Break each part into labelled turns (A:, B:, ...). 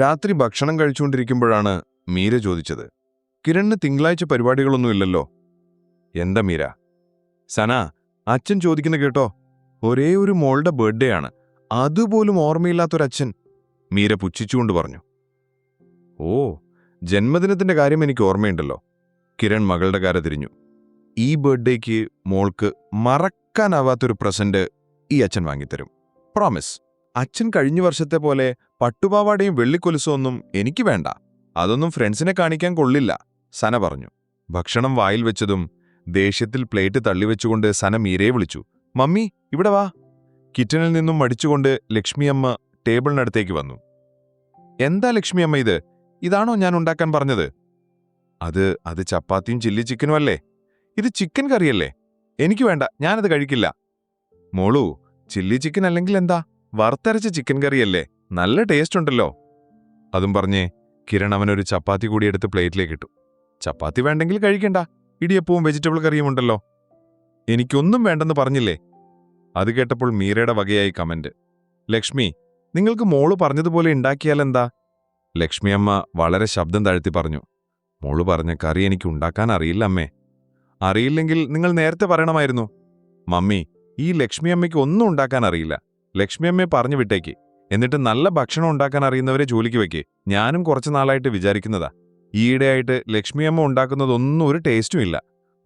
A: രാത്രി ഭക്ഷണം കഴിച്ചുകൊണ്ടിരിക്കുമ്പോഴാണ് മീര ചോദിച്ചത്. കിരണിന് തിങ്കളാഴ്ച പരിപാടികളൊന്നുമില്ലല്ലോ എന്താ മീര? സന അച്ഛൻ ചോദിക്കുന്ന കേട്ടോ. ഒരേ ഒരു മോളുടെ ബർത്ത്ഡേ ആണ്. അതുപോലും ഓർമ്മയില്ലാത്തൊരച്ഛൻ മീര പുച്ഛിച്ചുകൊണ്ട് പറഞ്ഞു. ഓ ജന്മദിനത്തിന്റെ കാര്യം എനിക്ക് ഓർമ്മയുണ്ടല്ലോ. കിരൺ മകളുടെ കാര തിരിഞ്ഞു. ഈ ബർത്ത്ഡേക്ക് മോൾക്ക് മറക്കാനാവാത്തൊരു പ്രസന്റ് ഈ അച്ഛൻ വാങ്ങിത്തരും. പ്രോമിസ് അച്ഛൻ കഴിഞ്ഞ വർഷത്തെ പോലെ പട്ടുപാവാടയും വെള്ളിക്കൊലുസൊന്നും എനിക്ക് വേണ്ട. അതൊന്നും ഫ്രണ്ട്സിനെ കാണിക്കാൻ കൊള്ളില്ല സന പറഞ്ഞു. ഭക്ഷണം വായിൽ വെച്ചതും ദേഷ്യത്തിൽ പ്ലേറ്റ് തള്ളിവെച്ചുകൊണ്ട് സന മീരയെ വിളിച്ചു. മമ്മി ഇവിടെ വാ. കിച്ചണിൽ നിന്നും മടിച്ചുകൊണ്ട് ലക്ഷ്മിയമ്മ ടേബിളിനടുത്തേക്ക് വന്നു. എന്താ ലക്ഷ്മിയമ്മ ഇത്? ഇതാണോ ഞാൻ ഉണ്ടാക്കാൻ പറഞ്ഞത്? അത് അത് ചപ്പാത്തിയും ചില്ലി ചിക്കനും അല്ലേ? ഇത് ചിക്കൻ കറിയല്ലേ? എനിക്ക് വേണ്ട ഞാനത് കഴിക്കില്ല. മോളു ചില്ലി ചിക്കൻ അല്ലെങ്കിൽ എന്താ? വറുത്തരച്ച ചിക്കൻ കറിയല്ലേ? നല്ല ടേസ്റ്റ് ഉണ്ടല്ലോ. അതും പറഞ്ഞേ കിരൺ അവനൊരു ചപ്പാത്തി കൂടി എടുത്ത് പ്ലേറ്റിലേക്ക് ഇട്ടു. ചപ്പാത്തി വേണ്ടെങ്കിൽ കഴിക്കണ്ട. ഇടിയപ്പവും വെജിറ്റബിൾ കറിയും ഉണ്ടല്ലോ. എനിക്കൊന്നും വേണ്ടെന്ന് പറഞ്ഞില്ലേ? അത് കേട്ടപ്പോൾ മീരയുടെ വകയായി കമന്റ്. ലക്ഷ്മി നിങ്ങൾക്ക് മോൾ പറഞ്ഞതുപോലെ ഉണ്ടാക്കിയാലെന്താ ലക്ഷ്മി അമ്മ വളരെ ശബ്ദം താഴ്ത്തി പറഞ്ഞു. മോൾ പറഞ്ഞ കറി എനിക്ക് ഉണ്ടാക്കാൻ അറിയില്ല അമ്മേ. അറിയില്ലെങ്കിൽ നിങ്ങൾ നേരത്തെ പറയണമായിരുന്നു. മമ്മി ഈ ലക്ഷ്മി അമ്മയ്ക്ക് ഒന്നും ഉണ്ടാക്കാൻ അറിയില്ല. ലക്ഷ്മി അമ്മയെ പറഞ്ഞു വിട്ടേക്ക്. എന്നിട്ട് നല്ല ഭക്ഷണം ഉണ്ടാക്കാൻ അറിയുന്നവരെ ജോലിക്ക് വെക്ക്. ഞാനും കുറച്ച് നാളായിട്ട് വിചാരിക്കുന്നതാ. ഈയിടെയായിട്ട് ലക്ഷ്മി അമ്മ ഉണ്ടാക്കുന്നതൊന്നും ഒരു ടേസ്റ്റും ഇല്ല.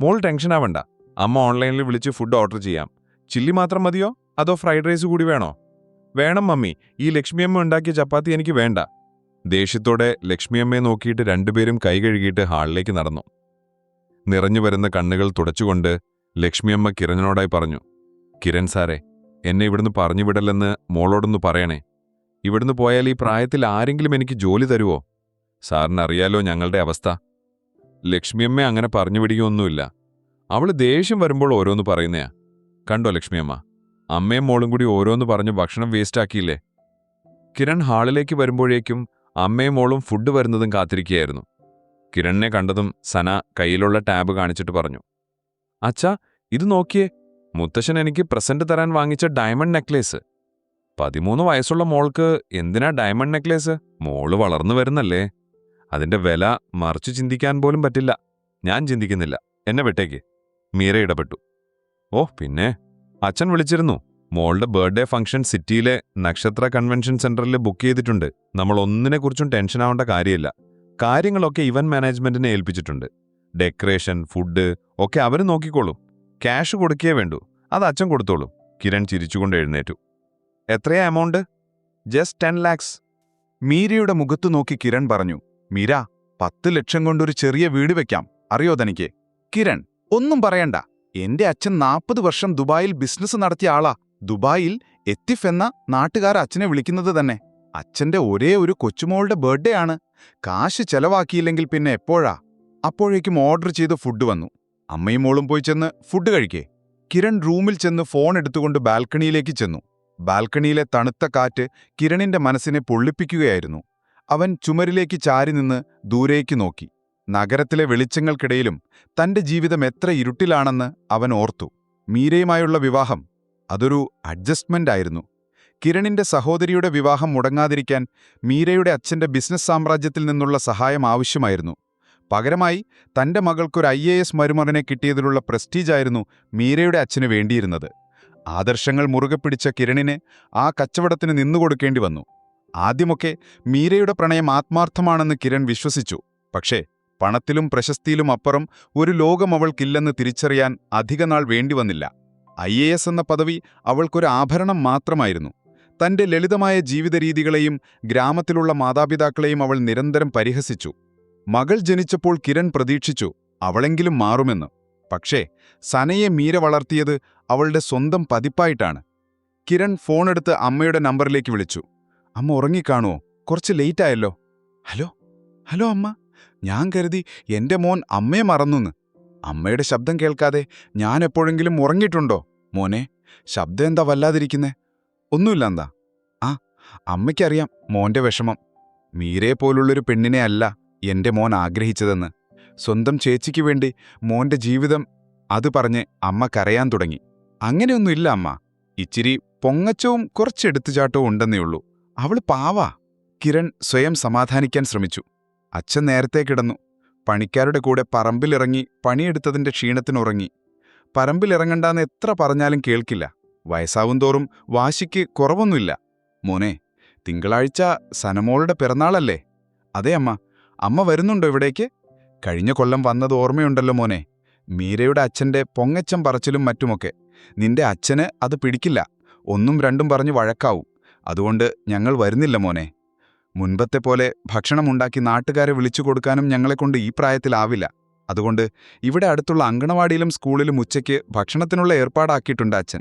A: മോൾ ടെൻഷൻ ആവണ്ട. അമ്മ ഓൺലൈനിൽ വിളിച്ച് ഫുഡ് ഓർഡർ ചെയ്യാം. ചില്ലി മാത്രം മതിയോ? അതോ ഫ്രൈഡ് റൈസ് കൂടി വേണോ? വേണം മമ്മി. ഈ ലക്ഷ്മിയമ്മ ഉണ്ടാക്കിയ ചപ്പാത്തി എനിക്ക് വേണ്ട. ദേഷ്യത്തോടെ ലക്ഷ്മിയമ്മയെ നോക്കിയിട്ട് രണ്ടുപേരും കൈ കഴുകിയിട്ട് ഹാളിലേക്ക് നടന്നു. നിറഞ്ഞു വരുന്ന കണ്ണുകൾ തുടച്ചുകൊണ്ട് ലക്ഷ്മിയമ്മ കിരണിനോടായി പറഞ്ഞു കിരൺ സാറേ എന്നെ ഇവിടുന്ന് പറഞ്ഞു വിടല്ലെന്ന് മോളോടൊന്ന് പറയണേ. ഇവിടുന്ന് പോയാൽ ഈ പ്രായത്തിൽ ആരെങ്കിലും എനിക്ക് ജോലി തരുമോ സാറിന് അറിയാലോ ഞങ്ങളുടെ അവസ്ഥ. ലക്ഷ്മിയമ്മ അങ്ങനെ പറഞ്ഞു വിടുകയൊന്നുമില്ല. അവൾ ദേഷ്യം വരുമ്പോൾ ഓരോന്ന് പറയുന്നയാ. കണ്ടോ ലക്ഷ്മിയമ്മ? അമ്മയും മോളും കൂടി ഓരോന്ന് പറഞ്ഞ് ഭക്ഷണം വേസ്റ്റാക്കിയില്ലേ? കിരൺ ഹാളിലേക്ക് വരുമ്പോഴേക്കും അമ്മയും മോളും ഫുഡ് വരുന്നതും കാത്തിരിക്കുകയായിരുന്നു. കിരണിനെ കണ്ടതും സന കയ്യിലുള്ള ടാബ് കാണിച്ചിട്ട് പറഞ്ഞു. അച്ഛാ ഇത് നോക്കിയേ. മുത്തശ്ശൻ എനിക്ക് പ്രസന്റ് തരാൻ വാങ്ങിച്ച ഡയമണ്ട് നെക്ലേസ്. പതിമൂന്ന് വയസ്സുള്ള മോൾക്ക് എന്തിനാ ഡയമണ്ട് നെക്ലേസ് മോൾ വളർന്നു വരുന്നല്ലേ. അതിന്റെ വില മറിച്ചു ചിന്തിക്കാൻ പോലും പറ്റില്ല. ഞാൻ ചിന്തിക്കുന്നില്ല. എന്നെ വിട്ടേക്ക്. മീര ഇടപെട്ടു. ഓ പിന്നെ? അച്ഛൻ വിളിച്ചിരുന്നു. മോളുടെ ബർത്ത്ഡേ ഫംഗ്ഷൻ സിറ്റിയിലെ നക്ഷത്ര കൺവെൻഷൻ സെന്ററിൽ ബുക്ക് ചെയ്തിട്ടുണ്ട്. നമ്മൾ ഒന്നിനെക്കുറിച്ചും ടെൻഷൻ ആവേണ്ട കാര്യമില്ല. കാര്യങ്ങളൊക്കെ ഇവന്റ് മാനേജ്മെന്റിനെ ഏൽപ്പിച്ചിട്ടുണ്ട്. ഡെക്കറേഷൻ ഫുഡ് ഒക്കെ അവർ നോക്കിക്കോളും. ക്യാഷ് കൊടുക്കേ വേണ്ടൂ. അത് അച്ഛൻ കൊടുത്തോളും. കിരൺ ചിരിച്ചുകൊണ്ട് എഴുന്നേറ്റു. എത്രയാ എമൗണ്ട് ജസ്റ്റ് ടെൻ ലാക്സ്
B: മീരയുടെ മുഖത്തു നോക്കി കിരൺ പറഞ്ഞു മീര പത്ത് ലക്ഷം കൊണ്ടൊരു ചെറിയ വീട് വെക്കാം. അറിയോ തനിക്ക്? കിരൺ ഒന്നും പറയണ്ട. എന്റെ അച്ഛൻ നാൽപ്പത് വർഷം ദുബായിൽ ബിസിനസ് നടത്തിയ ആളാ. ദുബായിൽ എത്തിഫ് എന്ന നാട്ടുകാർ അച്ഛനെ വിളിക്കുന്നത് തന്നെ. അച്ഛന്റെ ഒരേ ഒരു കൊച്ചുമോളുടെ ബർത്ത്ഡേ ആണ്. കാശ് ചെലവാക്കിയില്ലെങ്കിൽ പിന്നെ എപ്പോഴാ? അപ്പോഴേക്കും ഓർഡർ ചെയ്ത് ഫുഡ് വന്നു. അമ്മയും മോളും പോയി ചെന്ന് ഫുഡ് കഴിക്കേ. കിരൺ റൂമിൽ ചെന്ന് ഫോൺ എടുത്തുകൊണ്ട് ബാൽക്കണിയിലേക്ക് ചെന്നു. ബാൽക്കണിയിലെ തണുത്ത കാറ്റ് കിരണിന്റെ മനസ്സിനെ പൊള്ളിപ്പിക്കുകയായിരുന്നു. അവൻ ചുമരിലേക്ക് ചാരി നിന്ന് ദൂരേക്ക് നോക്കി. നഗരത്തിലെ വെളിച്ചങ്ങൾക്കിടയിലും തന്റെ ജീവിതം എത്ര ഇരുട്ടിലാണെന്ന് അവൻ ഓർത്തു. മീരയുമായുള്ള വിവാഹം അതൊരു അഡ്ജസ്റ്റ്മെന്റ് ആയിരുന്നു. കിരണിന്റെ സഹോദരിയുടെ വിവാഹം മുടങ്ങാതിരിക്കാൻ മീരയുടെ അച്ഛന്റെ ബിസിനസ് സാമ്രാജ്യത്തിൽ നിന്നുള്ള സഹായം ആവശ്യമായിരുന്നു. പകരമായി തന്റെ മകൾക്കൊരു ഐ എ എസ് മരുമകനെ കിട്ടിയതിലുള്ള പ്രസ്റ്റീജായിരുന്നു മീരയുടെ അച്ഛന് വേണ്ടിയിരുന്നത്. ആദർശങ്ങൾ മുറുകെ പിടിച്ച കിരണിനെ ആ കച്ചവടത്തിന് നിന്നുകൊടുക്കേണ്ടി വന്നു. ആദ്യമൊക്കെ മീരയുടെ പ്രണയം ആത്മാർത്ഥമാണെന്ന് കിരൺ വിശ്വസിച്ചു. പക്ഷേ പണത്തിലും പ്രശസ്തിയിലും അപ്പുറം ഒരു ലോകം അവൾക്കില്ലെന്ന് തിരിച്ചറിയാൻ അധികനാൾ വേണ്ടിവന്നില്ല ഐ എ എസ് എന്ന പദവി അവൾക്കൊരു ആഭരണം മാത്രമായിരുന്നു. തന്റെ ലളിതമായ ജീവിതരീതികളെയും ഗ്രാമത്തിലുള്ള മാതാപിതാക്കളെയും അവൾ നിരന്തരം പരിഹസിച്ചു. മകൾ ജനിച്ചപ്പോൾ കിരൺ പ്രതീക്ഷിച്ചു അവളെങ്കിലും മാറുമെന്ന്. പക്ഷേ സനയെ മീര വളർത്തിയത് അവളുടെ സ്വന്തം പതിപ്പായിട്ടാണ്. കിരൺ ഫോണെടുത്ത് അമ്മയുടെ നമ്പറിലേക്ക് വിളിച്ചു. അമ്മ ഉറങ്ങിക്കാണുവോ? കുറച്ച് ലേറ്റായല്ലോ ഹലോ? ഹലോ അമ്മ. ഞാൻ കരുതി എന്റെ മോൻ അമ്മയെ മറന്നുന്ന്. അമ്മയുടെ ശബ്ദം കേൾക്കാതെ ഞാൻ എപ്പോഴെങ്കിലും ഉറങ്ങിയിട്ടുണ്ടോ? മോനെ ശബ്ദം എന്താ വല്ലാതിരിക്കുന്നേ? ഒന്നുമില്ല എന്താ ആ അമ്മയ്ക്കറിയാം മോന്റെ വിഷമം. മീരയെ പോലുള്ളൊരു പെണ്ണിനെ അല്ല എന്റെ മോൻ ആഗ്രഹിച്ചതെന്ന്. സ്വന്തം ചേച്ചിക്ക് വേണ്ടി മോന്റെ ജീവിതം അത് പറഞ്ഞ് അമ്മ കരയാൻ തുടങ്ങി. അങ്ങനെയൊന്നുമില്ല അമ്മ. ഇച്ചിരി പൊങ്ങച്ചവും കുറച്ചെടുത്തുചാട്ടവും ഉണ്ടെന്നേ ഉള്ളൂ. അവൾ പാവാ. കിരൺ സ്വയം സമാധാനിക്കാൻ ശ്രമിച്ചു. അച്ഛൻ നേരത്തെ കിടന്നു. പണിക്കാരുടെ കൂടെ പറമ്പിലിറങ്ങി പണിയെടുത്തതിന്റെ ക്ഷീണത്തിനുറങ്ങി പറമ്പിലിറങ്ങണ്ടെന്ന് എത്ര പറഞ്ഞാലും കേൾക്കില്ല. വയസ്സാവും തോറും വാശിക്ക് കുറവൊന്നുമില്ല. മോനെ തിങ്കളാഴ്ച സനമോളുടെ പിറന്നാളല്ലേ? അതെ അമ്മ. അമ്മ വരുന്നുണ്ടോ ഇവിടേക്ക്? കഴിഞ്ഞ കൊല്ലം വന്നത് ഓർമ്മയുണ്ടല്ലോ മോനെ. മീരയുടെ അച്ഛന്റെ പൊങ്ങച്ചം പറച്ചിലും മറ്റുമൊക്കെ. നിന്റെ അച്ഛന് അത് പിടിക്കില്ല. ഒന്നും രണ്ടും പറഞ്ഞ് വഴക്കാവും. അതുകൊണ്ട് ഞങ്ങൾ വരുന്നില്ല മോനെ. മുൻപത്തെ പോലെ ഭക്ഷണമുണ്ടാക്കി നാട്ടുകാരെ വിളിച്ചു കൊടുക്കാനും ഞങ്ങളെക്കൊണ്ട് ഈ പ്രായത്തിലാവില്ല. അതുകൊണ്ട് ഇവിടെ അടുത്തുള്ള അങ്കണവാടിയിലും സ്കൂളിലും ഉച്ചയ്ക്ക് ഭക്ഷണത്തിനുള്ള ഏർപ്പാടാക്കിയിട്ടുണ്ട് അച്ഛൻ.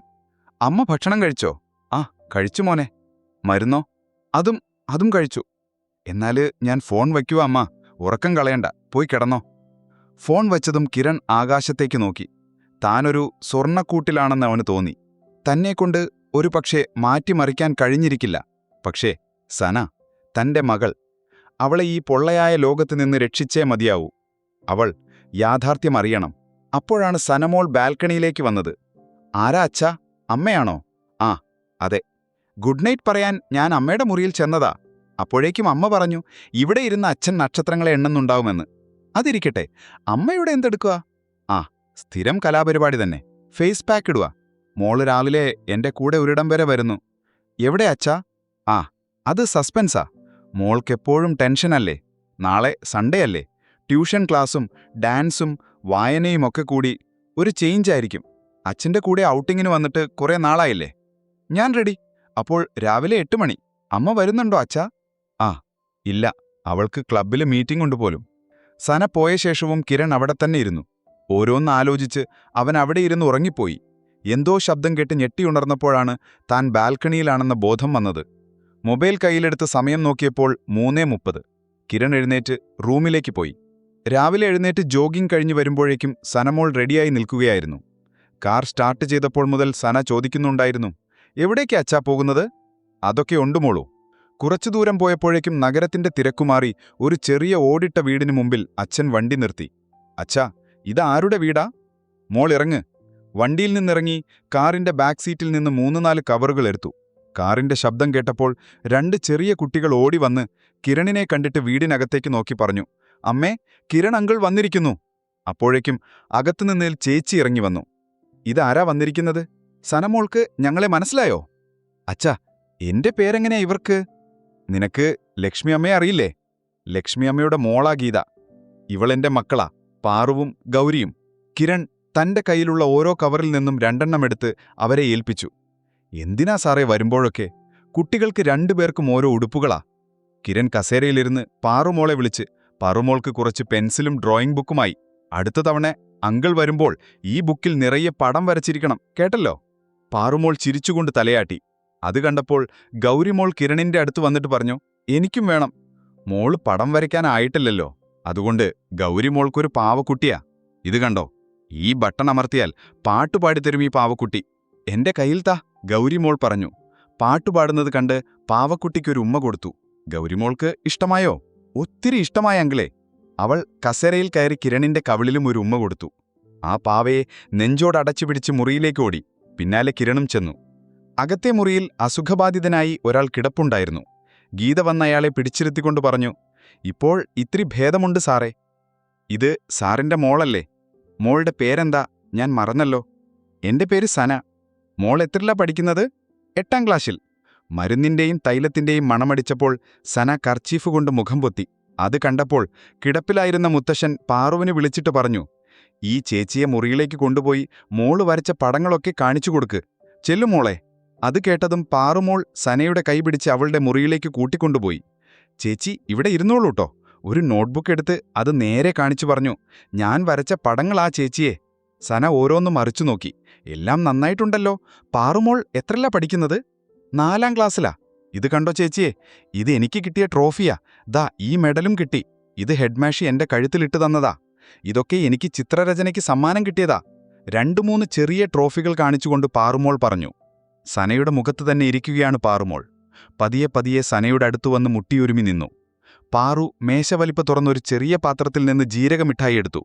B: അമ്മ ഭക്ഷണം കഴിച്ചോ? ആ കഴിച്ചു മോനെ. മരുന്നോ? അതും അതും കഴിച്ചു. എന്നാൽ ഞാൻ ഫോൺ വയ്ക്കുവാ അമ്മ. ഉറക്കം കളയണ്ട. പോയി കിടന്നോ. ഫോൺ വച്ചതും കിരൺ ആകാശത്തേക്ക് നോക്കി. താനൊരു സ്വർണക്കൂട്ടിലാണെന്ന് അവന് തോന്നി. തന്നെക്കൊണ്ട് ഒരു പക്ഷേ മാറ്റിമറിക്കാൻ കഴിഞ്ഞിരിക്കില്ല. പക്ഷേ സന തന്റെ മകൾ അവളെ ഈ പൊള്ളയായ ലോകത്ത് നിന്ന് രക്ഷിച്ചേ മതിയാവൂ. അവൾ യാഥാർത്ഥ്യമറിയണം അപ്പോഴാണ് സനമോൾ ബാൽക്കണിയിലേക്ക് വന്നത്. ആരാ അച്ഛ? അമ്മയാണോ? ആ അതെ. ഗുഡ് നൈറ്റ് പറയാൻ ഞാൻ അമ്മയുടെ മുറിയിൽ ചെന്നതാ. അപ്പോഴേക്കും അമ്മ പറഞ്ഞു ഇവിടെ ഇരുന്ന അച്ഛൻ നക്ഷത്രങ്ങളെ എണ്ണുന്നുണ്ടാവുമെന്ന്. അതിരിക്കട്ടെ അമ്മയുടെ എന്തെടുക്കുക? ആ സ്ഥിരം കലാപരിപാടി തന്നെ. ഫേസ് പാക്ക് ഇടുക. മോൾ രാവിലെ എന്റെ കൂടെ ഒരിടം വരെ വരുന്നു. എവിടെ അച്ഛാ? ആ അത് സസ്പെൻസാ. മോൾക്കെപ്പോഴും ടെൻഷനല്ലേ. നാളെ സൺഡേ അല്ലേ. ട്യൂഷൻ ക്ലാസ്സും ഡാൻസും വായനയും ഒക്കെ കൂടി ഒരു ചേഞ്ച് ആയിരിക്കും. അച്ഛന്റെ കൂടെ ഔട്ടിങ്ങിന് വന്നിട്ട് കുറേ നാളായില്ലേ. ഞാൻ റെഡി. അപ്പോൾ രാവിലെ എട്ട് മണി. അമ്മ വരുന്നുണ്ടോ അച്ഛാ? ആ ഇല്ല. അവൾക്ക് ക്ലബ്ബിൽ മീറ്റിംഗ് ഉണ്ട് പോലും. സന പോയ ശേഷവും കിരൺ അവിടെ തന്നെ ഇരുന്നു. ഓരോന്ന് ആലോചിച്ച് അവൻ അവിടെ ഇരുന്ന് ഉറങ്ങിപ്പോയി. എന്തോ ശബ്ദം കേട്ട് ഞെട്ടിയുണർന്നപ്പോഴാണ് താൻ ബാൽക്കണിയിലാണെന്ന ബോധം വന്നത്. മൊബൈൽ കയ്യിലെടുത്ത് സമയം നോക്കിയപ്പോൾ മൂന്നേ മുപ്പത്. കിരൺ എഴുന്നേറ്റ് റൂമിലേക്ക് പോയി. രാവിലെ എഴുന്നേറ്റ് ജോഗിംഗ് കഴിഞ്ഞു വരുമ്പോഴേക്കും സനമോൾ റെഡിയായി നിൽക്കുകയായിരുന്നു. കാർ സ്റ്റാർട്ട് ചെയ്തപ്പോൾ മുതൽ സന ചോദിക്കുന്നുണ്ടായിരുന്നു എവിടേക്കാ അച്ഛാ പോകുന്നത്? അതൊക്കെ ഉണ്ടുമോളൂ കുറച്ചു ദൂരം പോയപ്പോഴേക്കും നഗരത്തിന്റെ തിരക്കുമാറി ഒരു ചെറിയ ഓടിട്ട വീടിനു മുമ്പിൽ അച്ഛൻ വണ്ടി നിർത്തി. അച്ഛാ ഇതാരുടെ വീടാ? മോൾ ഇറങ്ങ്. വണ്ടിയിൽ നിന്നിറങ്ങി കാറിന്റെ ബാക്ക് സീറ്റിൽ നിന്ന് മൂന്ന് നാല് കവറുകൾ എടുത്തു. കാറിന്റെ ശബ്ദം കേട്ടപ്പോൾ രണ്ട് ചെറിയ കുട്ടികൾ ഓടി വന്ന് കിരണിനെ കണ്ടിട്ട് വീടിനകത്തേക്ക് നോക്കി പറഞ്ഞു അമ്മേ കിരൺ അങ്കിൾ വന്നിരിക്കുന്നു. അപ്പോഴേക്കും അകത്തുനിന്നിൽ ചേച്ചി ഇറങ്ങി വന്നു. ഇതാരാ വന്നിരിക്കുന്നത്? സനമോൾക്ക് ഞങ്ങളെ മനസ്സിലായോ? അച്ഛാ എന്റെ പേരെങ്ങനെയാ ഇവർക്ക്? നിനക്ക് ലക്ഷ്മി അമ്മയെ അറിയില്ലേ? ലക്ഷ്മി അമ്മയുടെ മോളാ ഗീത. ഇവളെന്റെ മക്കളാ പാറുവും ഗൗരിയും. കിരൺ തന്റെ കയ്യിലുള്ള ഓരോ കവറിൽ നിന്നും രണ്ടെണ്ണം എടുത്ത് അവരെ ഏൽപ്പിച്ചു. എന്തിനാ സാറേ വരുമ്പോഴൊക്കെ? കുട്ടികൾക്ക് രണ്ടുപേർക്കും ഓരോ ഉടുപ്പുകളാ. കിരൺ കസേരയിലിരുന്ന് പാറുമോളെ വിളിച്ച് പാറുമോൾക്ക് കുറച്ച് പെൻസിലും ഡ്രോയിങ് ബുക്കുമായി. അടുത്ത തവണ അങ്കിൾ വരുമ്പോൾ ഈ ബുക്കിൽ നിറയെ പടം വരച്ചിരിക്കണം കേട്ടല്ലോ? പാറുമോൾ ചിരിച്ചുകൊണ്ട് തലയാട്ടി. അത് കണ്ടപ്പോൾ ഗൗരിമോൾ കിരണിന്റെ അടുത്ത് വന്നിട്ട് പറഞ്ഞു എനിക്കും വേണം. മോൾ പടം വരയ്ക്കാനായിട്ടില്ലല്ലോ. അതുകൊണ്ട് ഗൗരിമോൾക്കൊരു പാവക്കുട്ടിയാ. ഇത് കണ്ടോ? ഈ ബട്ടൺ അമർത്തിയാൽ പാട്ടുപാടിത്തരും ഈ പാവക്കുട്ടി. എന്റെ കയ്യിൽ താ ഗൗരിമോൾ പറഞ്ഞു. പാട്ടുപാടുന്നത് കണ്ട് പാവക്കുട്ടിക്കൊരു ഉമ്മ കൊടുത്തു. ഗൗരിമോൾക്ക് ഇഷ്ടമായോ? ഒത്തിരി ഇഷ്ടമായ അങ്കിളെ. അവൾ കസേരയിൽ കയറി കിരണിന്റെ കവിളിലും ഒരു ഉമ്മ കൊടുത്തു. ആ പാവയെ നെഞ്ചോടടച്ചു പിടിച്ച് മുറിയിലേക്ക് ഓടി. പിന്നാലെ കിരണും ചെന്നു. അകത്തെ മുറിയിൽ അസുഖബാധിതനായി ഒരാൾ കിടപ്പുണ്ടായിരുന്നു. ഗീത വന്നയാളെ പിടിച്ചിരുത്തിക്കൊണ്ട് പറഞ്ഞു ഇപ്പോൾ ഇത്തിരി ഭേദമുണ്ട് സാറേ. ഇത് സാറിന്റെ മോളല്ലേ. മോളുടെ പേരെന്താ? ഞാൻ മറന്നല്ലോ. എന്റെ പേര് സന. മോൾ എത്രല്ല പഠിക്കുന്നത്? എട്ടാം ക്ലാസ്സിൽ. മരുന്നിന്റെയും തൈലത്തിന്റെയും മണമടിച്ചപ്പോൾ സന കർച്ചീഫ് കൊണ്ട് മുഖം പൊത്തി. അത് കണ്ടപ്പോൾ കിടപ്പിലായിരുന്ന മുത്തശ്ശൻ പാറുവിന് വിളിച്ചിട്ട് പറഞ്ഞു ഈ ചേച്ചിയെ മുറിയിലേക്ക് കൊണ്ടുപോയി മോൾ വരച്ച പടങ്ങളൊക്കെ കാണിച്ചു കൊടുക്ക്. ചെല്ലു മോളെ. അത് കേട്ടതും പാറുമോൾ സനയുടെ കൈ പിടിച്ച് അവളുടെ മുറിയിലേക്ക് കൂട്ടിക്കൊണ്ടുപോയി. ചേച്ചി ഇവിടെ ഇരുന്നോളൂട്ടോ. ഒരു നോട്ട്ബുക്ക് എടുത്ത് അത് നേരെ കാണിച്ചു പറഞ്ഞു. ഞാൻ വരച്ച പടങ്ങളാ ചേച്ചിയെ. സന ഓരോന്നും മറിച്ചു നോക്കി. എല്ലാം നന്നായിട്ടുണ്ടല്ലോ. പാറുമോൾ എത്രല്ല പഠിക്കുന്നത്? നാലാം ക്ലാസ്സിലാ. ഇത് കണ്ടോ ചേച്ചിയെ? ഇത് എനിക്ക് കിട്ടിയ ട്രോഫിയാ. ദാ ഈ മെഡലും കിട്ടി. ഇത് ഹെഡ്മാഷി എന്റെ കഴുത്തിലിട്ട് തന്നതാ. ഇതൊക്കെ എനിക്ക് ചിത്രരചനയ്ക്ക് സമ്മാനം കിട്ടിയതാ. രണ്ടു മൂന്ന് ചെറിയ ട്രോഫികൾ കാണിച്ചുകൊണ്ട് പാറുമോൾ പറഞ്ഞു. സനയുടെ മുഖത്ത് തന്നെ ഇരിക്കുകയാണ് പാറുമോൾ. പതിയെ പതിയെ സനയുടെ അടുത്തു വന്ന് മുട്ടിയൊരുമി നിന്നു. പാറു മേശവലിപ്പ് തുറന്നൊരു ചെറിയ പാത്രത്തിൽ നിന്ന് ജീരകമിഠായി എടുത്തു.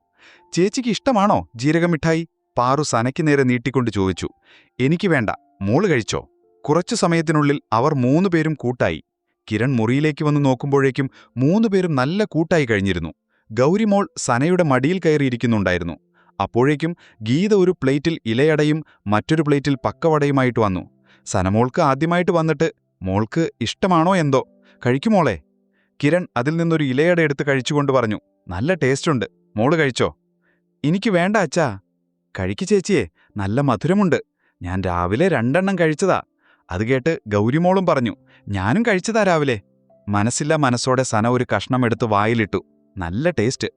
B: ചേച്ചിക്ക് ഇഷ്ടമാണോ ജീരകമിഠായി? പാറു സനയ്ക്ക് നേരെ നീട്ടിക്കൊണ്ട് ചോദിച്ചു. എനിക്ക് വേണ്ട മോൾ കഴിച്ചോ? കുറച്ചു സമയത്തിനുള്ളിൽ അവർ മൂന്നുപേരും കൂട്ടായി.
C: കിരൺ മുറിയിലേക്ക് വന്ന് നോക്കുമ്പോഴേക്കും മൂന്നുപേരും നല്ല കൂട്ടായി കഴിഞ്ഞിരുന്നു. ഗൗരിമോൾ സനയുടെ മടിയിൽ കയറിയിരിക്കുന്നുണ്ടായിരുന്നു. അപ്പോഴേക്കും ഗീത ഒരു പ്ലേറ്റിൽ ഇലയടയും മറ്റൊരു പ്ലേറ്റിൽ പക്കവടയുമായിട്ട് വന്നു. സനമോൾക്ക് ആദ്യമായിട്ട് വന്നിട്ട് മോൾക്ക് ഇഷ്ടമാണോ എന്തോ? കഴിക്കുമോളെ കിരൺ അതിൽ നിന്നൊരു ഇലയട എടുത്ത് കഴിച്ചുകൊണ്ട് പറഞ്ഞു നല്ല ടേസ്റ്റുണ്ട്. മോൾ കഴിച്ചോ? എനിക്ക് വേണ്ട അച്ഛാ. കഴിക്ക് ചേച്ചിയെ നല്ല മധുരമുണ്ട്. ഞാൻ രാവിലെ രണ്ടെണ്ണം കഴിച്ചതാ. അത് കേട്ട് ഗൗരിമോളും പറഞ്ഞു ഞാനും കഴിച്ചതാ രാവിലെ. മനസ്സില്ല മനസ്സോടെ സന ഒരു കഷ്ണം എടുത്ത് വായിലിട്ടു. നല്ല ടേസ്റ്റ്.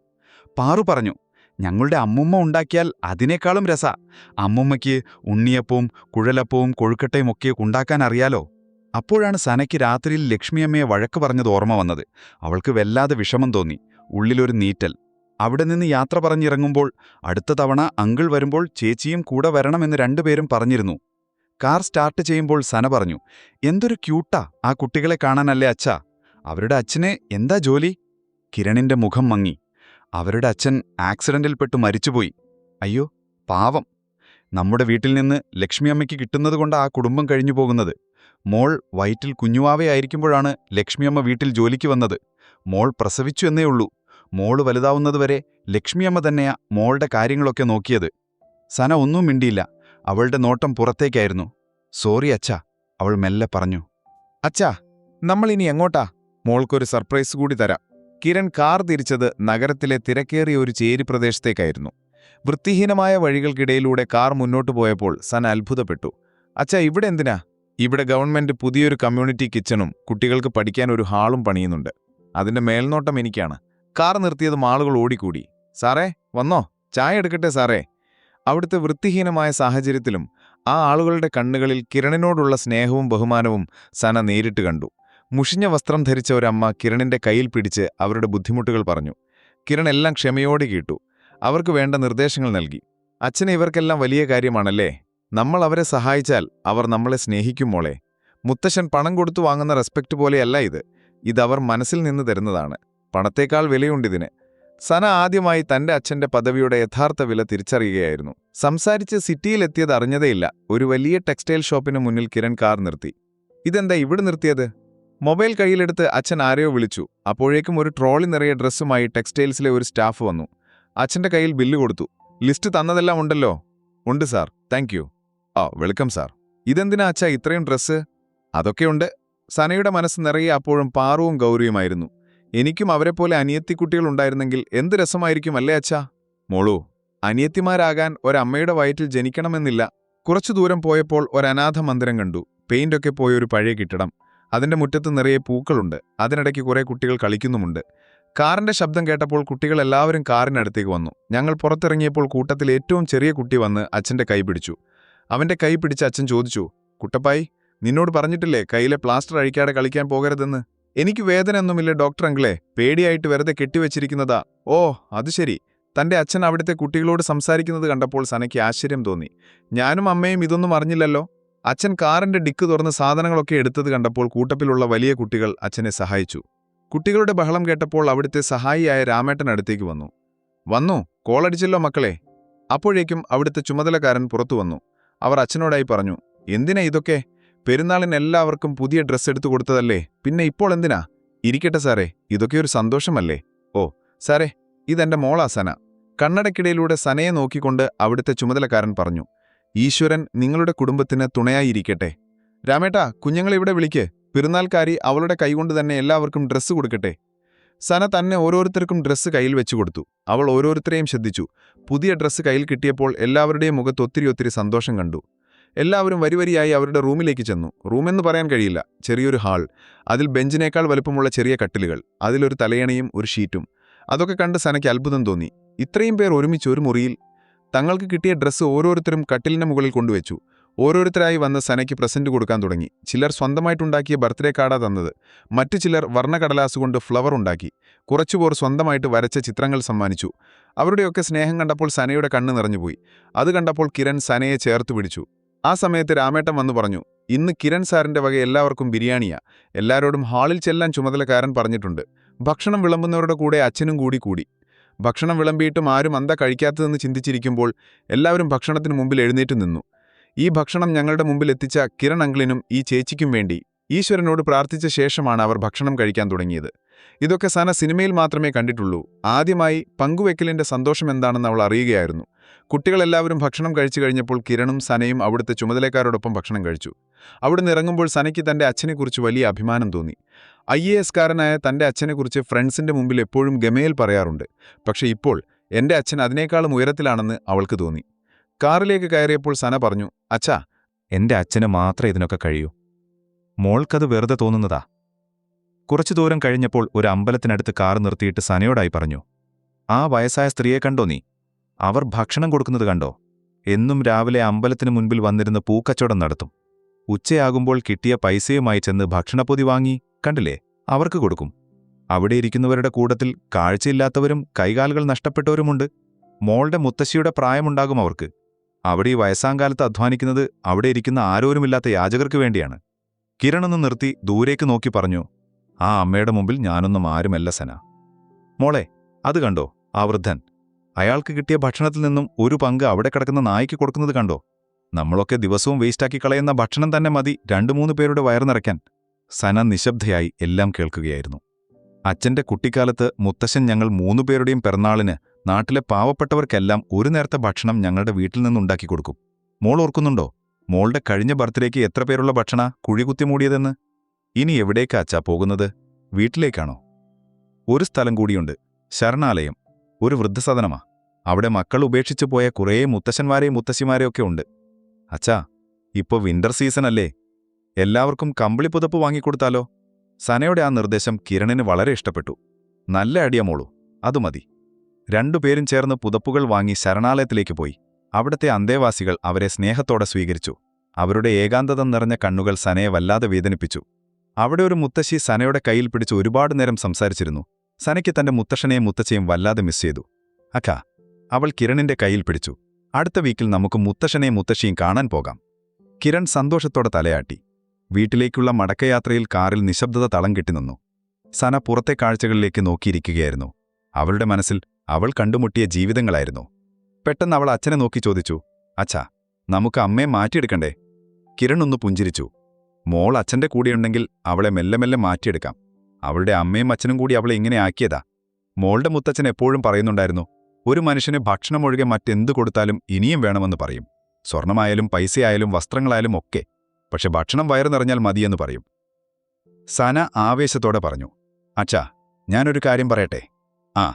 C: പാറു പറഞ്ഞു ഞങ്ങളുടെ അമ്മുമ്മ ഉണ്ടാക്കിയാൽ അതിനേക്കാളും രസ. അമ്മുമ്മയ്ക്ക് ഉണ്ണിയപ്പവും കുഴലപ്പവും കൊഴുക്കട്ടയും ഒക്കെ ഉണ്ടാക്കാൻ അറിയാലോ? അപ്പോഴാണ് സനയ്ക്ക് രാത്രിയിൽ ലക്ഷ്മിയമ്മയെ വഴക്ക് പറഞ്ഞത് ഓർമ്മ വന്നത്. അവൾക്ക് വല്ലാതെ വിഷമം തോന്നി. ഉള്ളിലൊരു നീറ്റൽ. അവിടെ നിന്ന് യാത്ര പറഞ്ഞിറങ്ങുമ്പോൾ അടുത്ത തവണ അങ്കിൾ വരുമ്പോൾ ചേച്ചിയും കൂടെ വരണമെന്ന് രണ്ടുപേരും പറഞ്ഞിരുന്നു. കാർ സ്റ്റാർട്ട് ചെയ്യുമ്പോൾ സന പറഞ്ഞു എന്തൊരു ക്യൂട്ടാ ആ കുട്ടികളെ കാണാനല്ലേ അച്ഛാ? അവരുടെ അച്ഛനെ എന്താ ജോലി? കിരണിന്റെ മുഖം മങ്ങി. അവരുടെ അച്ഛൻ ആക്സിഡന്റിൽപ്പെട്ട് മരിച്ചുപോയി. അയ്യോ പാവം. നമ്മുടെ വീട്ടിൽ നിന്ന് ലക്ഷ്മി അമ്മയ്ക്ക് കിട്ടുന്നതുകൊണ്ട് ആ കുടുംബം കഴിഞ്ഞു പോകുന്നത്. മോൾ വയറ്റിൽ കുഞ്ഞുവാവയായിരിക്കുമ്പോഴാണ് ലക്ഷ്മിയമ്മ വീട്ടിൽ ജോലിക്ക് വന്നത്. മോൾ പ്രസവിച്ചു എന്നേ ഉള്ളൂ. മോൾ വലുതാവുന്നതുവരെ ലക്ഷ്മിയമ്മ തന്നെയാ മോളുടെ കാര്യങ്ങളൊക്കെ നോക്കിയത്. സന ഒന്നും മിണ്ടിയില്ല. അവളുടെ നോട്ടം പുറത്തേക്കായിരുന്നു. സോറി അച്ഛാ അവൾ മെല്ലെ പറഞ്ഞു.
B: അച്ഛാ നമ്മളിനി എങ്ങോട്ടാ? മോൾക്കൊരു സർപ്രൈസ് കൂടി തരാം. കിരൺ കാർ തിരിച്ചത് നഗരത്തിലെ തിരക്കേറിയ ഒരു ചേരി പ്രദേശത്തേക്കായിരുന്നു. വൃത്തിഹീനമായ വഴികൾക്കിടയിലൂടെ കാർ മുന്നോട്ടു പോയപ്പോൾ സൻ അത്ഭുതപ്പെട്ടു. അച്ഛാ ഇവിടെ എന്തിനാ? ഇവിടെ ഗവൺമെന്റ് പുതിയൊരു കമ്മ്യൂണിറ്റി കിച്ചണും കുട്ടികൾക്ക് പഠിക്കാൻ ഒരു ഹാളും പണിയുന്നുണ്ട്. അതിന്റെ മേൽനോട്ടം എനിക്കാണ്. കാർ നിർത്തിയത് ആളുകൾ ഓടിക്കൂടി. സാറേ വന്നോ? ചായ എടുക്കട്ടെ സാറേ. അവിടുത്തെ വൃത്തിഹീനമായ സാഹചര്യത്തിലും ആ ആളുകളുടെ കണ്ണുകളിൽ കിരണിനോടുള്ള സ്നേഹവും ബഹുമാനവും സന നേരിട്ട് കണ്ടു. മുഷിഞ്ഞ വസ്ത്രം ധരിച്ച ഒരമ്മ കിരണിന്റെ കയ്യിൽ പിടിച്ച് അവരുടെ ബുദ്ധിമുട്ടുകൾ പറഞ്ഞു. കിരൺ എല്ലാം ക്ഷമയോടെ കേട്ടു. അവർക്ക് വേണ്ട നിർദ്ദേശങ്ങൾ നൽകി. അച്ഛനെ ഇവർക്കെല്ലാം വലിയ കാര്യമാണല്ലേ? നമ്മൾ അവരെ സഹായിച്ചാൽ അവർ നമ്മളെ സ്നേഹിക്കും മോളെ. മുത്തശ്ശൻ പണം കൊടുത്തു വാങ്ങുന്ന റെസ്പെക്റ്റ് പോലെയല്ല ഇത്. ഇതവർ മനസ്സിൽ നിന്ന് തരുന്നതാണ്. പണത്തേക്കാൾ വിലയുണ്ടിതിന് സന ആദ്യമായി തന്റെ അച്ഛന്റെ പദവിയുടെ യഥാർത്ഥ വില തിരിച്ചറിയുകയായിരുന്നു. സംസാരിച്ച് സിറ്റിയിലെത്തിയത് അറിഞ്ഞതേയില്ല. ഒരു വലിയ ടെക്സ്റ്റൈൽ ഷോപ്പിന് മുന്നിൽ കിരൺ കാർ നിർത്തി. ഇതെന്താ ഇവിടെ നിർത്തിയത്? മൊബൈൽ കയ്യിലെടുത്ത് അച്ഛൻ ആരെയോ വിളിച്ചു. അപ്പോഴേക്കും ഒരു ട്രോളി നിറയെ ഡ്രസ്സുമായി ടെക്സ്റ്റൈൽസിലെ ഒരു സ്റ്റാഫ് വന്നു. അച്ഛന്റെ കയ്യിൽ ബില്ല് കൊടുത്തു. ലിസ്റ്റ് തന്നതെല്ലാം ഉണ്ടല്ലോ? ഉണ്ട് സാർ. Thank you. ആ വെൽക്കം സാർ. ഇതെന്തിനാ അച്ഛാ ഇത്രയും ഡ്രസ്സ്? അതൊക്കെയുണ്ട് സനയുടെ മനസ്സ് നിറയെ അപ്പോഴും പാറുവും ഗൗരിയുമായിരുന്നു എനിക്കും അവരെപ്പോലെ അനിയത്തിക്കുട്ടികൾ ഉണ്ടായിരുന്നെങ്കിൽ എന്ത് രസമായിരിക്കും അല്ലേ അച്ഛാ? മോളൂ അനിയത്തിമാരാകാൻ ഒരമ്മയുടെ വയറ്റിൽ ജനിക്കണമെന്നില്ല. കുറച്ചു ദൂരം പോയപ്പോൾ ഒരനാഥ മന്ദിരം കണ്ടു. പെയിന്റൊക്കെ പോയൊരു പഴയ കെട്ടിടം. അതിന്റെ മുറ്റത്ത് നിറയെ പൂക്കളുണ്ട്. അതിനിടയ്ക്ക് കുറേ കുട്ടികൾ കളിക്കുന്നുമുണ്ട്. കാറിന്റെ ശബ്ദം കേട്ടപ്പോൾ കുട്ടികൾ എല്ലാവരും കാറിനടുത്തേക്ക് വന്നു. ഞങ്ങൾ പുറത്തിറങ്ങിയപ്പോൾ കൂട്ടത്തിൽ ഏറ്റവും ചെറിയ കുട്ടി വന്ന് അച്ഛന്റെ കൈ പിടിച്ചു. അവന്റെ കൈ പിടിച്ച് അച്ഛൻ ചോദിച്ചു കുട്ടപ്പായി നിന്നോട് പറഞ്ഞിട്ടില്ലേ കയ്യിലെ പ്ലാസ്റ്റർ അഴിക്കാതെ കളിക്കാൻ പോകരുതെന്ന്? എനിക്ക് വേദനയൊന്നുമില്ല ഡോക്ടർ അങ്കിളെ. പേടിയായിട്ട് വെറുതെ കെട്ടിവെച്ചിരിക്കുന്നതാ. ഓ അത് ശരി. തന്റെ അച്ഛൻ അവിടുത്തെ കുട്ടികളോട് സംസാരിക്കുന്നത് കണ്ടപ്പോൾ സനയ്ക്ക് ആശ്ചര്യം തോന്നി. ഞാനും അമ്മയും ഇതൊന്നും അറിഞ്ഞില്ലല്ലോ. അച്ഛൻ കാറിന്റെ ഡിക്ക് തുറന്ന് സാധനങ്ങളൊക്കെ എടുത്തത് കണ്ടപ്പോൾ കൂട്ടപ്പിലുള്ള വലിയ കുട്ടികൾ അച്ഛനെ സഹായിച്ചു. കുട്ടികളുടെ ബഹളം കേട്ടപ്പോൾ അവിടുത്തെ സഹായിയായ രാമേട്ടൻ അടുത്തേക്ക് വന്നു. വന്നു കോളടിച്ചല്ലോ മക്കളെ. അപ്പോഴേക്കും അവിടുത്തെ ചുമതലക്കാരൻ പുറത്തു വന്നു. അവർ അച്ഛനോടായി പറഞ്ഞു എന്തിനാ ഇതൊക്കെ? പെരുന്നാളിന് എല്ലാവർക്കും പുതിയ ഡ്രസ്സ് എടുത്തു കൊടുത്തതല്ലേ? പിന്നെ ഇപ്പോൾ എന്തിനാ? ഇരിക്കട്ടെ സാറേ ഇതൊക്കെ ഒരു സന്തോഷമല്ലേ? ഓ സാറേ ഇതെന്റെ മോളാ സന. കണ്ണടക്കിടയിലൂടെ സനയെ നോക്കിക്കൊണ്ട് അവിടുത്തെ ചുമതലക്കാരൻ പറഞ്ഞു ഈശ്വരൻ നിങ്ങളുടെ കുടുംബത്തിന് തുണയായിരിക്കട്ടെ. രാമേട്ടാ കുഞ്ഞുങ്ങളെ ഇവിടെ വിളിക്ക്. പെരുന്നാൾക്കാരി അവളുടെ കൈകൊണ്ട് തന്നെ എല്ലാവർക്കും ഡ്രസ്സ് കൊടുക്കട്ടെ. സന തന്നെ ഓരോരുത്തർക്കും ഡ്രസ്സ് കയ്യിൽ വെച്ചു കൊടുത്തു. അവൾ ഓരോരുത്തരെയും ശ്രദ്ധിച്ചു. പുതിയ ഡ്രസ്സ് കയ്യിൽ കിട്ടിയപ്പോൾ എല്ലാവരുടെയും മുഖത്ത് ഒത്തിരി ഒത്തിരി സന്തോഷം കണ്ടു. എല്ലാവരും വരിവരിയായി അവരുടെ റൂമിലേക്ക് ചെന്നു. റൂമെന്ന് പറയാൻ കഴിയില്ല. ചെറിയൊരു ഹാൾ. അതിൽ ബെഞ്ചിനേക്കാൾ വലുപ്പമുള്ള ചെറിയ കട്ടിലുകൾ. അതിലൊരു തലയണയും ഒരു ഷീറ്റും. അതൊക്കെ കണ്ട് സനയ്ക്ക് അത്ഭുതം തോന്നി. ഇത്രയും പേർ ഒരുമിച്ച് ഒരു മുറിയിൽ തങ്ങൾക്ക് കിട്ടിയ ഡ്രസ്സ് ഓരോരുത്തരും കട്ടിലിന് മുകളിൽ കൊണ്ടുവച്ചു. ഓരോരുത്തരായി വന്ന് സനയ്ക്ക് പ്രസന്റ് കൊടുക്കാൻ തുടങ്ങി. ചിലർ സ്വന്തമായിട്ടുണ്ടാക്കിയ ബർത്ത്ഡേ കാർഡാ തന്നത്. മറ്റു ചിലർ വർണകടലാസ് കൊണ്ട് ഫ്ലവർ ഉണ്ടാക്കി. കുറച്ചുപേർ സ്വന്തമായിട്ട് വരച്ച ചിത്രങ്ങൾ സമ്മാനിച്ചു. അവരുടെയൊക്കെ സ്നേഹം കണ്ടപ്പോൾ സനയുടെ കണ്ണ് നിറഞ്ഞുപോയി. അത് കണ്ടപ്പോൾ കിരൺ സനയെ ചേർത്ത് പിടിച്ചു. ആ സമയത്ത് രാമേട്ടൻ വന്നു പറഞ്ഞു ഇന്ന് കിരൺ സാറിന്റെ വക എല്ലാവർക്കും ബിരിയാണിയാ. എല്ലാവരോടും ഹാളിൽ ചെല്ലാൻ ചുമതലക്കാരൻ പറഞ്ഞിട്ടുണ്ട്. ഭക്ഷണം വിളമ്പുന്നവരുടെ കൂടെ അച്ഛനും കൂടി കൂടി. ഭക്ഷണം വിളമ്പിയിട്ടും ആരും അന്ത കഴിക്കാത്തതെന്ന് ചിന്തിച്ചിരിക്കുമ്പോൾ എല്ലാവരും ഭക്ഷണത്തിന് മുമ്പിൽ എഴുന്നേറ്റ് നിന്നു. ഈ ഭക്ഷണം ഞങ്ങളുടെ മുമ്പിൽ എത്തിച്ച കിരൺ അങ്കിളിനും ഈ ചേച്ചിക്കും വേണ്ടി
D: ഈശ്വരനോട് പ്രാർത്ഥിച്ച ശേഷമാണ് അവർ ഭക്ഷണം കഴിക്കാൻ തുടങ്ങിയത്. ഇതൊക്കെ സന സിനിമയിൽ മാത്രമേ കണ്ടിട്ടുള്ളൂ. ആദ്യമായി പങ്കുവെക്കലിന്റെ സന്തോഷം എന്താണെന്ന് അവൾ അറിയുകയായിരുന്നു. കുട്ടികളെല്ലാവരും ഭക്ഷണം കഴിച്ചു കഴിഞ്ഞപ്പോൾ കിരണും സനയും അവിടുത്തെ ചുമതലക്കാരോടൊപ്പം ഭക്ഷണം കഴിച്ചു. അവിടുന്ന് ഇറങ്ങുമ്പോൾ സനയ്ക്ക് തന്റെ അച്ഛനെക്കുറിച്ച് വലിയ അഭിമാനം തോന്നി. ഐ എ എസ്കാരനായ തന്റെ അച്ഛനെക്കുറിച്ച് ഫ്രണ്ട്സിന്റെ മുമ്പിൽ എപ്പോഴും ഗമയിൽ പറയാറുണ്ട്. പക്ഷേ ഇപ്പോൾ എന്റെ അച്ഛൻ അതിനേക്കാളും ഉയരത്തിലാണെന്ന് അവൾക്ക് തോന്നി. കാറിലേക്ക് കയറിയപ്പോൾ സന പറഞ്ഞു അച്ഛാ
B: എന്റെ അച്ഛന് മാത്രമേ ഇതിനൊക്കെ കഴിയൂ. മോൾക്കത് വെറുതെ തോന്നുന്നതാ. കുറച്ചു ദൂരം കഴിഞ്ഞപ്പോൾ ഒരു അമ്പലത്തിനടുത്ത് കാർ നിർത്തിയിട്ട് സനയോടായി പറഞ്ഞു ആ വയസ്സായ സ്ത്രീയെ കണ്ടോ നീ? അവർ ഭക്ഷണം കൊടുക്കുന്നത് കണ്ടോ? എന്നും രാവിലെ അമ്പലത്തിന് മുൻപിൽ വന്നിരുന്ന് പൂക്കച്ചവടം നടത്തും. ഉച്ചയാകുമ്പോൾ കിട്ടിയ പൈസയുമായി ചെന്ന് ഭക്ഷണപ്പൊതി വാങ്ങി. കണ്ടില്ലേ? അവർക്ക് കൊടുക്കും. അവിടെ ഇരിക്കുന്നവരുടെ കൂട്ടത്തിൽ കാഴ്ചയില്ലാത്തവരും കൈകാലുകൾ നഷ്ടപ്പെട്ടവരുമുണ്ട്. മോളുടെ മുത്തശ്ശിയുടെ പ്രായമുണ്ടാകും അവർക്ക്. അവിടെ ഈ വയസ്സാങ്കാലത്ത് അധ്വാനിക്കുന്നത് അവിടെ ഇരിക്കുന്ന ആരോരുമില്ലാത്ത യാചകർക്ക് വേണ്ടിയാണ്. കിരണൊന്ന് നിർത്തി ദൂരേക്ക് നോക്കി പറഞ്ഞു ആ അമ്മയുടെ മുമ്പിൽ ഞാനൊന്നും ആരുമല്ല സന. മോളെ അത് കണ്ടോ? ആ വൃദ്ധൻ. അയാൾക്ക് കിട്ടിയ ഭക്ഷണത്തിൽ നിന്നും ഒരു പങ്ക് അവിടെ കിടക്കുന്ന നായ്ക്ക് കൊടുക്കുന്നത് കണ്ടോ? നമ്മളൊക്കെ ദിവസവും വേസ്റ്റാക്കി കളയുന്ന ഭക്ഷണം തന്നെ മതി രണ്ടു മൂന്ന് പേരുടെ വയറു നിറയ്ക്കാൻ. സന നിശബ്ദയായി എല്ലാം കേൾക്കുകയായിരുന്നു. അച്ഛന്റെ കുട്ടിക്കാലത്ത് മുത്തശ്ശൻ ഞങ്ങൾ മൂന്നുപേരുടെയും പിറന്നാളിന് നാട്ടിലെ പാവപ്പെട്ടവർക്കെല്ലാം ഒരു നേരത്തെ ഭക്ഷണം ഞങ്ങളുടെ വീട്ടിൽ നിന്നുണ്ടാക്കി കൊടുക്കും. മോൾ ഓർക്കുന്നുണ്ടോ? മോളുടെ കഴിഞ്ഞ ബർത്ത്ഡേക്ക് എത്ര പേരുള്ള ഭക്ഷണ കുഴികുത്തി മൂടിയതെന്ന്? ഇനി എവിടേക്കാ അച്ഛാ പോകുന്നത്? വീട്ടിലേക്കാണോ? ഒരു സ്ഥലം കൂടിയുണ്ട്. ശരണാലയം. ഒരു വൃദ്ധസദനമാ. അവിടെ മക്കൾ ഉപേക്ഷിച്ചു പോയ കുറേ മുത്തശ്ശന്മാരെയും മുത്തശ്ശിമാരെയൊക്കെ ഉണ്ട്. അച്ഛാ ഇപ്പോൾ വിന്റർ സീസൺ അല്ലേ? എല്ലാവർക്കും കമ്പിളി പുതപ്പ് വാങ്ങിക്കൊടുത്താലോ? സനയുടെ ആ നിർദ്ദേശം കിരണിന് വളരെ ഇഷ്ടപ്പെട്ടു. നല്ല അടിയ മോളു. അതു മതി. രണ്ടുപേരും ചേർന്ന് പുതപ്പുകൾ വാങ്ങി ശരണാലയത്തിലേക്ക് പോയി. അവിടത്തെ അന്തേവാസികൾ അവരെ സ്നേഹത്തോടെ സ്വീകരിച്ചു. അവരുടെ ഏകാന്തത നിറഞ്ഞ കണ്ണുകൾ സനയെ വല്ലാതെ വേദനിപ്പിച്ചു. അവിടെ ഒരു മുത്തശ്ശി സനയുടെ കയ്യിൽ പിടിച്ച് ഒരുപാട് നേരം സംസാരിച്ചിരുന്നു. സനയ്ക്ക് തന്റെ മുത്തശ്ശനെയും മുത്തച്ഛയും വല്ലാതെ മിസ് ചെയ്തു. അക്ക അവൾ കിരണിന്റെ കയ്യിൽ പിടിച്ചു. അടുത്ത വീക്കിൽ നമുക്ക് മുത്തശ്ശനെയും മുത്തശ്ശിയും കാണാൻ പോകാം. കിരൺ സന്തോഷത്തോടെ തലയാട്ടി. വീട്ടിലേക്കുള്ള മടക്കയാത്രയിൽ കാറിൽ നിശബ്ദത തളം കെട്ടിനിന്നു. സന പുറത്തെ കാഴ്ചകളിലേക്ക് നോക്കിയിരിക്കുകയായിരുന്നു. അവളുടെ മനസ്സിൽ അവൾ കണ്ടുമുട്ടിയ ജീവിതങ്ങളായിരുന്നു. പെട്ടെന്ന് അവൾ അച്ഛനെ നോക്കി ചോദിച്ചു അച്ഛാ നമുക്ക് അമ്മയെ മാറ്റിയെടുക്കണ്ടേ? കിരൺ ഒന്ന് പുഞ്ചിരിച്ചു. മോൾ അച്ഛന്റെ കൂടെയുണ്ടെങ്കിൽ അവളെ മെല്ലെ മെല്ലെ മാറ്റിയെടുക്കാം. അവളുടെ അമ്മയും അച്ഛനും കൂടി അവളെ ഇങ്ങനെ ആക്കിയതാ. മോളുടെ മുത്തച്ഛൻ എപ്പോഴും പറയുന്നുണ്ടായിരുന്നു ഒരു മനുഷ്യന് ഭക്ഷണമൊഴികെ മറ്റെന്തു കൊടുത്താലും ഇനിയും വേണമെന്ന് പറയും. സ്വർണമായാലും പൈസയായാലും വസ്ത്രങ്ങളായാലും ഒക്കെ പക്ഷെ ഭക്ഷണം വയറു നിറഞ്ഞാൽ മതിയെന്ന് പറയും. സന ആവേശത്തോടെ പറഞ്ഞു അച്ഛാ ഞാനൊരു കാര്യം പറയട്ടെ? ആ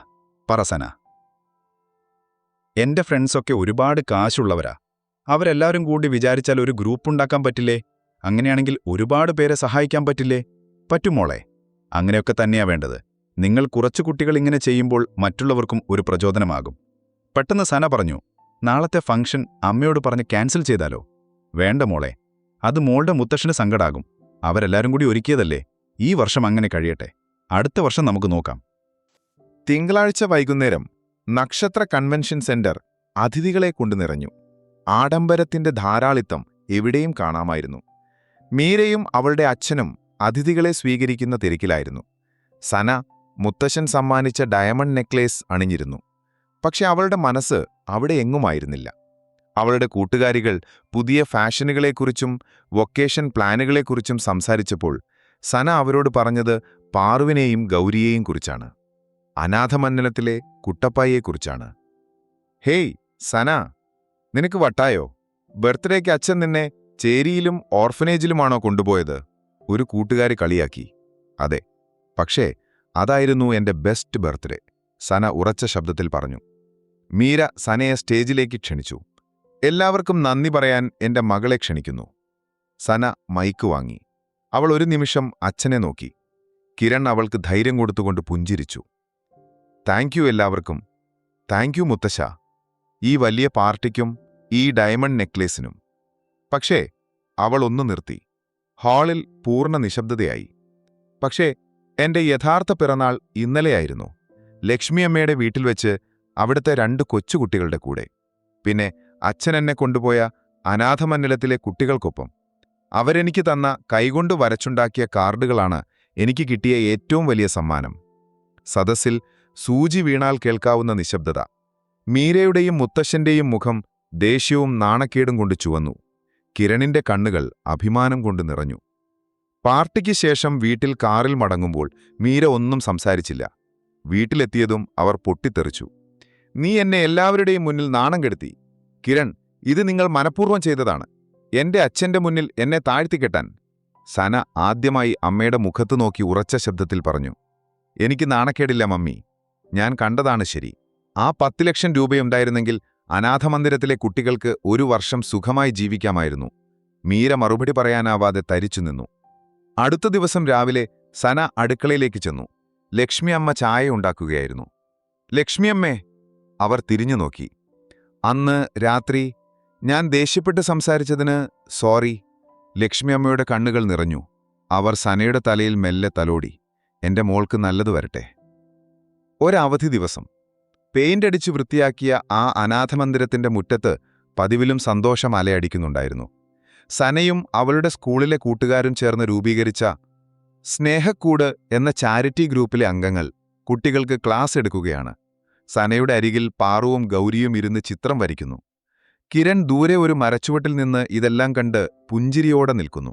B: പറ സന. എന്റെ ഫ്രണ്ട്സൊക്കെ ഒരുപാട് കാശുള്ളവരാ. അവരെല്ലാവരും കൂടി വിചാരിച്ചാൽ ഒരു ഗ്രൂപ്പ് ഉണ്ടാക്കാൻ പറ്റില്ലേ? അങ്ങനെയാണെങ്കിൽ ഒരുപാട് പേരെ സഹായിക്കാൻ പറ്റില്ലേ? പറ്റുമോളെ അങ്ങനെയൊക്കെ തന്നെയാ വേണ്ടത്. നിങ്ങൾ കുറച്ചു കുട്ടികൾ ഇങ്ങനെ ചെയ്യുമ്പോൾ മറ്റുള്ളവർക്കും ഒരു പ്രചോദനമാകും. പെട്ടെന്ന് സന പറഞ്ഞു നാളത്തെ ഫംഗ്ഷൻ അമ്മയോട് പറഞ്ഞ് ക്യാൻസൽ ചെയ്താലോ? വേണ്ട മോളെ. അത് മോളുടെ മുത്തശ്ശന് സങ്കടാകും. അവരെല്ലാരും കൂടി ഒരുക്കിയതല്ലേ? ഈ വർഷം അങ്ങനെ കഴിയട്ടെ. അടുത്ത വർഷം നമുക്ക് നോക്കാം.
E: തിങ്കളാഴ്ച വൈകുന്നേരം നക്ഷത്ര കൺവെൻഷൻ സെന്റർ അതിഥികളെ കൊണ്ടു നിറഞ്ഞു. ആഡംബരത്തിന്റെ ധാരാളിത്തം എവിടെയും കാണാമായിരുന്നു. മീരയും അവളുടെ അച്ഛനും അതിഥികളെ സ്വീകരിക്കുന്ന തിരക്കിലായിരുന്നു. സന മുത്തശ്ശൻ സമ്മാനിച്ച ഡയമണ്ട് നെക്ലേസ് അണിഞ്ഞിരുന്നു. പക്ഷെ അവളുടെ മനസ്സ് അവിടെ എങ്ങുമായിരുന്നില്ല. അവളുടെ കൂട്ടുകാരികൾ പുതിയ ഫാഷനുകളെക്കുറിച്ചും വൊക്കേഷൻ പ്ലാനുകളെക്കുറിച്ചും സംസാരിച്ചപ്പോൾ സന അവരോട് പറഞ്ഞത് പാറുവിനെയും ഗൗരിയെയും കുറിച്ചാണ്. അനാഥമന്നലത്തിലെ കുട്ടപ്പായിയെക്കുറിച്ചാണ്. ഹേയ് സന നിനക്ക് വട്ടായോ? ബർത്ത്ഡേക്ക് അച്ഛൻ നിന്നെ ചേരിയിലും ഓർഫനേജിലുമാണോ കൊണ്ടുപോയത്? ഒരു കൂട്ടുകാരി കളിയാക്കി. അതെ പക്ഷേ അതായിരുന്നു എന്റെ ബെസ്റ്റ് ബർത്ത്ഡേ സന ഉറച്ച ശബ്ദത്തിൽ പറഞ്ഞു. മീര സനയെ സ്റ്റേജിലേക്ക് ക്ഷണിച്ചു. എല്ലാവർക്കും നന്ദി പറയാൻ എന്റെ മകളെ ക്ഷണിക്കുന്നു. സന മൈക്ക് വാങ്ങി. അവൾ ഒരു നിമിഷം അച്ഛനെ നോക്കി. കിരൺ അവൾക്ക് ധൈര്യം കൊടുത്തുകൊണ്ട് പുഞ്ചിരിച്ചു. താങ്ക് എല്ലാവർക്കും. താങ്ക് യു മുത്തശ്ശ. ഈ വലിയ പാർട്ടിക്കും ഈ ഡയമണ്ട് നെക്ലേസിനും. പക്ഷേ അവൾ ഒന്ന് നിർത്തി. ഹാളിൽ പൂർണ നിശബ്ദതയായി. പക്ഷേ എന്റെ യഥാർത്ഥ പിറന്നാൾ ഇന്നലെയായിരുന്നു. ലക്ഷ്മിയമ്മയുടെ വീട്ടിൽ വെച്ച് അവിടുത്തെ രണ്ട് കൊച്ചുകുട്ടികളുടെ കൂടെ. പിന്നെ അച്ഛൻ എന്നെ കൊണ്ടുപോയ അനാഥമണ്ഡലത്തിലെ കുട്ടികൾക്കൊപ്പം. അവരെനിക്ക് തന്ന കൈകൊണ്ട് വരച്ചുണ്ടാക്കിയ കാർഡുകളാണ് എനിക്ക് കിട്ടിയ ഏറ്റവും വലിയ സമ്മാനം. സദസ്സിൽ സൂചി വീണാൽ കേൾക്കാവുന്ന നിശബ്ദത. മീരയുടെയും മുത്തശ്ശന്റെയും മുഖം ദേഷ്യവും നാണക്കേടും കൊണ്ട് ചുവന്നു. കിരണിന്റെ കണ്ണുകൾ അഭിമാനം കൊണ്ട് നിറഞ്ഞു.
B: പാർട്ടിക്ക് ശേഷം വീട്ടിൽ കാറിൽ മടങ്ങുമ്പോൾ മീര ഒന്നും സംസാരിച്ചില്ല. വീട്ടിലെത്തിയതും അവർ പൊട്ടിത്തെറിച്ചു. നീ എന്നെ എല്ലാവരുടെയും മുന്നിൽ നാണം കെടുത്തി. കിരൺ ഇത് നിങ്ങൾ മനഃപൂർവം ചെയ്തതാണ്. എന്റെ അച്ഛന്റെ മുന്നിൽ എന്നെ താഴ്ത്തിക്കെട്ടാൻ. സന ആദ്യമായി അമ്മയുടെ മുഖത്ത് നോക്കി ഉറച്ച ശബ്ദത്തിൽ പറഞ്ഞു എനിക്ക് നാണക്കേടില്ല മമ്മി. ഞാൻ കണ്ടതാണ് ശരി. ആ പത്ത് ലക്ഷം രൂപയുണ്ടായിരുന്നെങ്കിൽ അനാഥമന്ദിരത്തിലെ കുട്ടികൾക്ക് ഒരു വർഷം സുഖമായി ജീവിക്കാമായിരുന്നു. മീര മറുപടി പറയാനാവാതെ തരിച്ചു നിന്നു. അടുത്ത ദിവസം രാവിലെ സന അടുക്കളയിലേക്ക് ചെന്നു. ലക്ഷ്മി അമ്മ ചായ ഉണ്ടാക്കുകയായിരുന്നു. ലക്ഷ്മിയമ്മേ അവർ തിരിഞ്ഞു നോക്കി. അന്ന് രാത്രി ഞാൻ ദേഷ്യപ്പെട്ട് സംസാരിച്ചതിന് സോറി. ലക്ഷ്മി അമ്മയുടെ കണ്ണുകൾ നിറഞ്ഞു. അവർ സനയുടെ തലയിൽ മെല്ലെ തലോടി. എന്റെ മോൾക്ക് നല്ലത് വരട്ടെ. ഒരവധി ദിവസം. പെയിന്റ് അടിച്ച് വൃത്തിയാക്കിയ ആ അനാഥമന്ദിരത്തിന്റെ മുറ്റത്ത് പതിവിലും സന്തോഷം അലയടിക്കുന്നുണ്ടായിരുന്നു. സനയും അവളുടെ സ്കൂളിലെ കൂട്ടുകാരും ചേർന്ന് രൂപീകരിച്ച സ്നേഹക്കൂട് എന്ന ചാരിറ്റി ഗ്രൂപ്പിലെ അംഗങ്ങൾ കുട്ടികൾക്ക് ക്ലാസ് എടുക്കുകയാണ്. സനയുടെ അരികിൽ പാറുവും ഗൗരിയും ഇരുന്ന് ചിത്രം വരയ്ക്കുന്നു. കിരൺ ദൂരെ ഒരു മരച്ചുവട്ടിൽ നിന്ന് ഇതെല്ലാം കണ്ട് പുഞ്ചിരിയോടെ നിൽക്കുന്നു.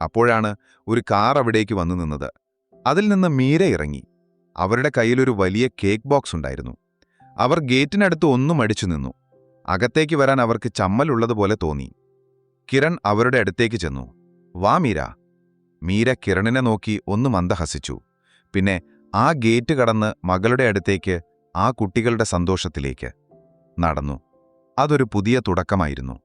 B: അപ്പോഴാണ് ഒരു കാർ അവിടേക്ക് വന്നു നിന്നത്. അതിൽ നിന്ന് മീര ഇറങ്ങി. അവരുടെ കയ്യിലൊരു വലിയ കേക്ക് ബോക്സ് ഉണ്ടായിരുന്നു. അവർ ഗേറ്റിനടുത്ത് ഒന്നും അടിച്ചു നിന്നു. അകത്തേക്ക് വരാൻ അവർക്ക് ചമ്മലുള്ളതുപോലെ തോന്നി. കിരൺ അവരുടെ അടുത്തേക്ക് ചെന്നു. വാ മീര. മീര കിരണിനെ നോക്കി ഒന്ന് മന്ദഹസിച്ചു. പിന്നെ ആ ഗേറ്റ് കടന്ന് മകളുടെ അടുത്തേക്ക് ആ കുട്ടികളുടെ സന്തോഷത്തിലേക്ക് നടന്നു. അതൊരു പുതിയ തുടക്കമായിരുന്നു.